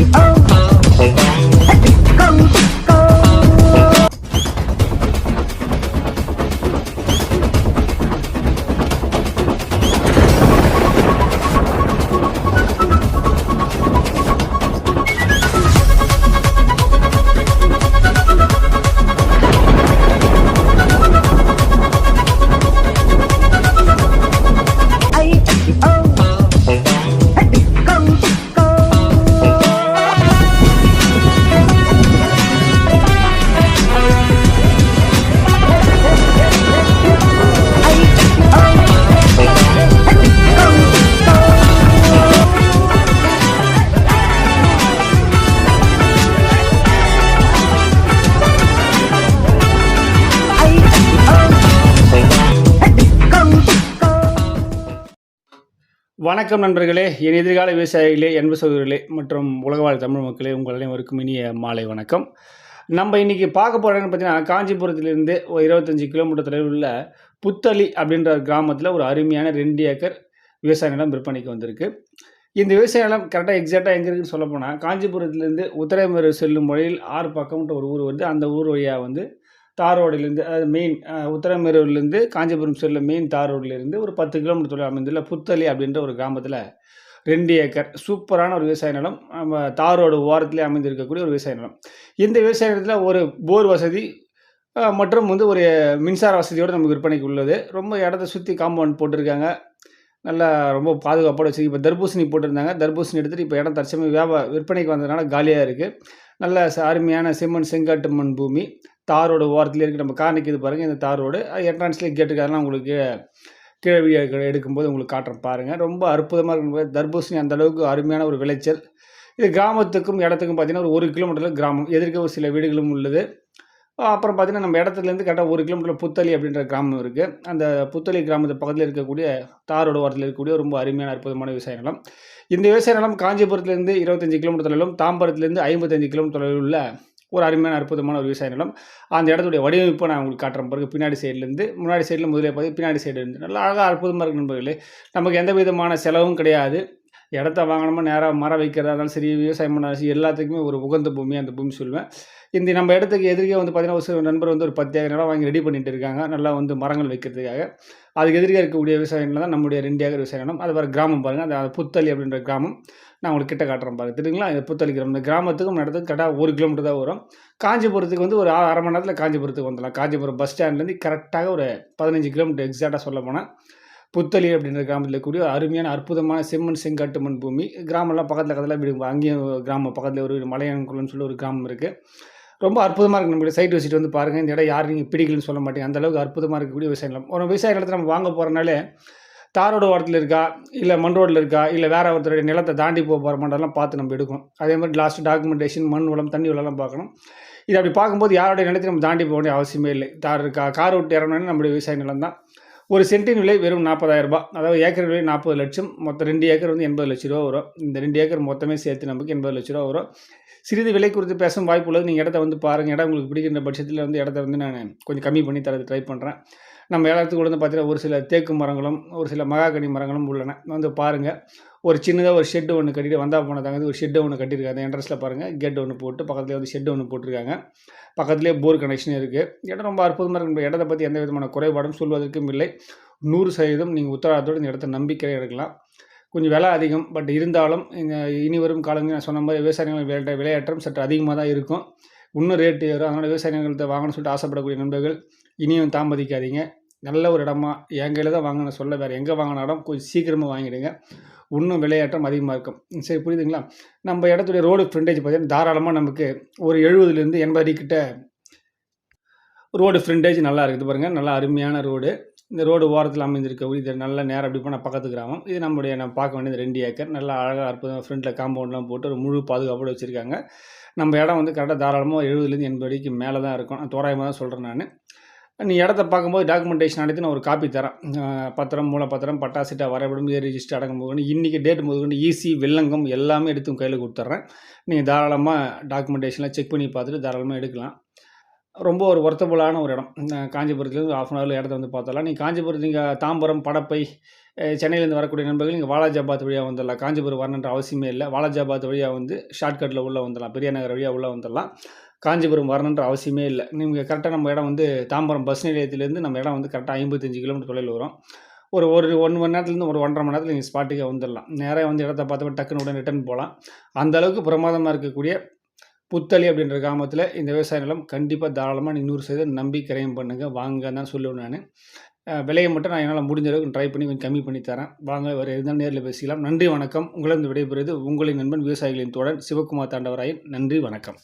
If I வணக்கம் நண்பர்களே என் எதிர்கால விவசாயிகளே என்ப சகோதரர்களே மற்றும் உலகவாழ் தமிழ் மக்களே உங்கள் அனைவருக்கும் இனிய மாலை வணக்கம். நம்ம இன்றைக்கி பார்க்க போகிறோன்னு பார்த்தீங்கன்னா காஞ்சிபுரத்திலிருந்து ஒரு இருபத்தஞ்சி கிலோமீட்டர் தொலைவில் உள்ள புத்தளி அப்படின்ற ஒரு கிராமத்தில் ஒரு அருமையான ரெண்டு ஏக்கர் விவசாய நிலம் விற்பனைக்கு வந்திருக்கு. இந்த விவசாய நிலம் கரெக்டாக எக்ஸாக்டாக எங்கே இருக்குன்னு சொல்ல போனால் காஞ்சிபுரத்துலேருந்து உத்தரமேறு செல்லும் வழியில் ஆறு பக்கம்ன்ற ஒரு ஊர் வந்து அந்த ஊர் வழியாக வந்து தார் ரோடிலிருந்து அதாவது மெயின் உத்தரமேரூர்லேருந்து காஞ்சிபுரம் செல்ல மெயின் தார் ரோட்லேருந்து ஒரு பத்து கிலோமீட்டர் தொலைவில் அமைந்துள்ள புத்தளி அப்படின்ற ஒரு கிராமத்தில் ரெண்டு ஏக்கர் சூப்பரான ஒரு விவசாய நிலம் நம்ம தார் ரோடு ஓரத்திலே அமைந்திருக்கக்கூடிய ஒரு விவசாய நிலம். இந்த விவசாய நிலத்தில் ஒரு போர் வசதி மற்றும் வந்து ஒரு மின்சார வசதியோடு நமக்கு விற்பனைக்கு உள்ளது. ரொம்ப இடத்த சுற்றி காம்பவுண்ட் போட்டிருக்காங்க. நல்லா ரொம்ப பாதுகாப்போடு வச்சு இப்போ தர்பூசணி போட்டிருந்தாங்க. தர்பூசணி எடுத்துகிட்டு இப்போ இடம் தற்சமயம் வியாபா விற்பனைக்கு வந்ததுனால காலியாக இருக்குது நல்ல அருமையான செம்மண் செங்காட்டு மண் பூமி. தாரோட ஓரத்துலேயே இருக்குது நம்ம கார் பாருங்கள் இந்த தாரோடு. என்ட்ரான்ஸ்லேயே என்ட்ரன்ஸ்லேயே உங்களுக்கு கீழே வீடியோ எடுக்கும்போது உங்களுக்கு காட்டுறேன் பாருங்கள் ரொம்ப அற்புதமாக இருக்கும் தர்பூசணி அந்த அளவுக்கு அருமையான ஒரு விளைச்சல். இது கிராமத்துக்கும் இடத்துக்கும் பார்த்திங்கன்னா ஒரு ஒரு கிலோமீட்டரில் கிராமம். எதிர்க்க ஒரு சில வீடுகளும் உள்ளது. அப்புறம் பார்த்தீங்கன்னா நம்ம இடத்துலேருந்து கரெக்டாக ஒரு கிலோமீட்டர் புத்தளி அப்படின்ற கிராமம் இருக்குது அந்த புத்தளி கிராமத்து பக்கத்தில் இருக்கக்கூடிய தாரோட ஓரத்தில் இருக்கக்கூடிய ரொம்ப அருமையான அற்புதமான விவசாய நிலம். இந்த விவசாய நிலம் காஞ்சிபுரத்துலேருந்து இருபத்தஞ்சி கிலோமீட்டர் தொலைவிலும் தாம்பரத்துலேருந்து ஐம்பத்தஞ்சு கிலோமீட்டர் தொலைவில் உள்ள ஒரு அருமையான அற்புதமான ஒரு விவசாய நிலம். அந்த இடத்துடைய வடிவமைப்பை நான் உங்களுக்கு காட்டுறேன் பிறகு பின்னாடி சைட்லேருந்து முன்னாடி சைடில் முதலே பார்த்து பின்னாடி சைடு இருந்து. நல்லா அழகாக அற்புதமாக இருக்கு நண்பர்களே. நமக்கு எந்த விதமான செலவும் கிடையாது. இடத்த வாங்கணுமா நேராக மரம் வைக்கிறதா இருந்தாலும் சரி விவசாயம் பண்ணாலும் சரி எல்லாத்துக்குமே ஒரு உகந்த பூமி அந்த பூமி சொல்லுவேன் இந்த நம்ம இடத்துக்கு எதிர்க்கே வந்து பார்த்தீங்கன்னா ஒரு நண்பர் வந்து ஒரு பத்து ஏக்கர் நிலம் வாங்கி ரெடி பண்ணிட்டு இருக்காங்க. நல்லா வந்து மரங்கள் வைக்கிறதுக்காக. அதுக்கு எதிர்க்க இருக்கக்கூடிய விவசாயம் தான் நம்முடைய ரெண்டு ஏக்கர் விவசாய நிலம் அது வேறு கிராமம் பாருங்கள் அந்த புத்தளி அப்படின்ற கிராமம். நான் உங்களுக்கு கிட்ட காட்டுறேன் பாருங்க தெரியுங்களா? இந்த புத்தளி கிராமம். இந்த கிராமத்துக்கும் இடத்துக்கு கரெக்டாக ஒரு கிலோமீட்டர் தான் வரும். காஞ்சிபுரத்துக்கு வந்து ஒரு அரை மணி நேரத்தில் காஞ்சிபுரத்துக்கு வந்துடலாம். காஞ்சிபுரம் பஸ் ஸ்டாண்ட்லேருந்து கரெக்டாக ஒரு பதினஞ்சு கிலோமீட்டர் எக்ஸாக்டாக சொல்ல போனால் புத்தளி அப்படின்ற கிராமத்தில் இருக்கக்கூடிய அருமையான அற்புதமான செம்மண் செங்காட்டு மண் பூமி. கிராமம்லாம் பக்கத்தில் பக்கத்தில் வீடு அங்கேயும் கிராமம் பக்கத்தில் ஒரு மலையான்குளம்னு சொல்லி ஒரு கிராமம் இருக்குது ரொம்ப அற்புதமாக இருக்குது நம்மளுடைய சைட் விசிட் வந்து பாருங்கள் இந்த இடம் யார் நீங்கள் பிடிக்கலன்னு சொல்ல மாட்டேங்க. அந்தளவுக்கு அற்புதமாக இருக்கக்கூடிய விவசாய நிலம் ஒரு விவசாய நிலத்தை நம்ம வாங்க போகிறனாலே தாரோட ஓரத்தில் இருக்கா? இல்லை மண் ரோட்டில் இருக்கா? இல்லை வேறு ஒருத்தருடைய நிலத்தை தாண்டி போக போகிற மாட்டெல்லாம் பார்த்து நம்ம எடுக்கணும். அதே மாதிரி லாஸ்ட் டாக்குமெண்டேஷன் மண் வளம் தண்ணி வளம்லாம் பார்க்கணும். இது அப்படி பார்க்கும்போது யாருடைய நிலத்தையும் நம்ம தாண்டி போக வேண்டிய அவசியமே இல்லை. தார் இருக்கா? கார் விட்டு இறங்கணும்னா நம்மளுடைய விவசாய நிலம் தான். ஒரு சென்டின் விலை வெறும் 40000 ரூபாய். அதாவது ஏக்கர் விலை நாற்பது லட்சம். மொத்தம் ரெண்டு ஏக்கர் வந்து எண்பது லட்ச ரூபா வரும். இந்த ரெண்டு ஏக்கர் மொத்தமே சேர்த்து நமக்கு எண்பது லட்ச ரூபா வரும். சிறிது விலை குறித்து பேசும் வாய்ப்பு உள்ளது. நீங்கள் இடத்த வந்து பாருங்கள் இடம் உங்களுக்கு பிடிக்கின்ற பட்சத்தில் வந்து இடத்த வந்து நான் கொஞ்சம் கம்மி பண்ணி தரது ட்ரை பண்ணுறேன் நம்ம இடத்துக்கு வந்து பார்த்தீங்கன்னா ஒரு சில தேக்கு மரங்களும் ஒரு சில மகாகனி மரங்களும் உள்ளன. வந்து பாருங்கள் ஒரு சின்னதாக ஒரு ஷெட்டு ஒன்று கட்டிட்டு வந்தா போனதாங்க ஒரு ஷெட்டு ஒன்று கட்டியிருக்காங்க என்ட்ரன்ஸில் பாருங்கள் கேட் ஒன்று போட்டு பக்கத்துலேயே வந்து ஷெட்டு ஒன்று போட்டிருக்காங்க. பக்கத்துலேயே போர் கனெக்ஷன் இருக்குது இடம் ரொம்ப அற்புதமாக இருக்கு. இடத்தை இடத்த பற்றி எந்த விதமான குறைபாடும் சொல்வதற்கும் இல்லை. நூறு சதவீதம் நீங்கள் உத்தரவாதத்தோடு இந்த இடத்த நம்பிக்கை எடுக்கலாம். கொஞ்சம் விலை அதிகம். பட் இருந்தாலும் இந்த இனி வரும் காலங்களில் நான் சொன்ன மாதிரி விவசாயிகள் விலை விளையாட்டம் சற்று அதிகமாக தான் இருக்கும். இன்னும் ரேட்டு ஏறும். அதனால் விவசாயிகள்கிட்ட வாங்கணும்னு சொல்லிட்டு ஆசைப்படக்கூடிய நண்பர்கள் இனியும் தாமதிக்காதீங்க. நல்ல ஒரு இடமா என் கையில் தான் வாங்கின சொல்ல வேறு எங்கே வாங்கின இடம் கொஞ்சம் சீக்கிரமாக வாங்கிடுங்க. இன்னும் விளையாட்டம் அதிகமாக இருக்கும். சரி புரியுதுங்களா? நம்ம இடத்துடைய ரோடு ஃப்ரண்டேஜ் பார்த்தீங்கன்னா தாராளமாக நமக்கு ஒரு எழுபதுலேருந்து எண்பது அடிக்கிட்ட ரோடு ஃப்ரண்டேஜ் நல்லா இருக்குது பாருங்கள் நல்லா அருமையான ரோடு இந்த ரோடு ஓரத்தில் அமைந்திருக்க இது நல்ல நேரம் அப்படி போனால் பக்கத்து கிராமம். இது நம்முடைய நம்ம பார்க்க வேண்டியது ரெண்டு ஏக்கர். நல்லா அழகாக அற்புதம் ஃப்ரண்ட்டில் காம்பவுண்ட்லாம் போட்டு ஒரு முழு பாதுகாப்போடு வச்சுருக்காங்க. நம்ம இடம் வந்து கரெக்டாக தாராளமாக எழுபதுலேருந்து எண்பது அடிக்கு மேலே தான் இருக்கும். நான் தோராயமாக தான் சொல்கிறேன் நான். நீ இடத்த பார்க்கும்போது டாக்குமெண்டேஷன் அனைத்து நான் ஒரு காப்பி தரேன். பத்திரம் மூலப்பத்திரம் பட்டாசிட்டா வரைபடம் ஏ ரிஜிஸ்டர் அடங்கும் போது இன்றைக்கி டேட் முதற்கொண்டு ஈசி வில்லங்கம் எல்லாமே எடுத்து கையில் கொடுத்துட்றேன். நீங்கள் தாராளமாக டாக்குமெண்டேஷன்லாம் செக் பண்ணி பார்த்துட்டு தாராளமாக எடுக்கலாம். ரொம்ப ஒரு ஒர்த்தபுளான ஒரு இடம். காஞ்சிபுரத்துலேருந்து ஆஃப் அன் ஹவரில் இடத்த வந்து பார்த்தலாம் நீ காஞ்சிபுரம் நீங்கள் தாம்பரம் படப்பை சென்னையிலேருந்து வரக்கூடிய நண்பர்கள் இங்கே வாலாஜாபாத் வழியாக வந்துடலாம். காஞ்சிபுரம் வரணுன்ற அவசியமே இல்லை. வாலாஜாபாத் வழியாக வந்து ஷார்ட்கட்டில் உள்ளே வந்துடலாம். பெரிய நகர் வழியாக உள்ளே வந்துடலாம். காஞ்சிபுரம் வரணுன்ற அவசியமே இல்லை. நீங்கள் கரெக்டாக நம்ம இடம் வந்து தாம்பரம் பஸ் நிலையத்திலேருந்து நம்ம இடம் வந்து கரெக்டாக ஐம்பத்தஞ்சு கிலோமீட்டர் தொலைவில் வரும். ஒரு ஒரு ஒன்று மணி நேரத்துலேருந்து ஒரு ஒன்றரை மணி நேரத்தில் நீங்கள் ஸ்பாட்டுக்கே வந்துடலாம். நேராக வந்து இடத்த பார்த்து டக்குன்னு உடனே ரிட்டர்ன் போகலாம். அந்த அளவுக்கு பிரமாதமாக இருக்கக்கூடிய புத்தளி அப்படின்ற கிராமத்தில் இந்த விவசாய நிலம் கண்டிப்பாக தாராளமாக இன்னொரு சதவீதம் நம்பி கிரயம் பண்ணுங்கள் வாங்க தான் சொல்லுவேன் நான். விலையை மட்டும் நான் என்னால் முடிஞ்ச அளவுக்கு ட்ரை பண்ணி கொஞ்சம் கம்மி பண்ணி தரேன். வாங்க வேறு இருந்தாலும் நேரில் பேசிக்கலாம். நன்றி வணக்கம். உங்களிடம் விடைபெறுவது உங்களின் நண்பன் விவசாயிகளின் தோழன் சிவகுமார் தாண்டவராயன். நன்றி வணக்கம்.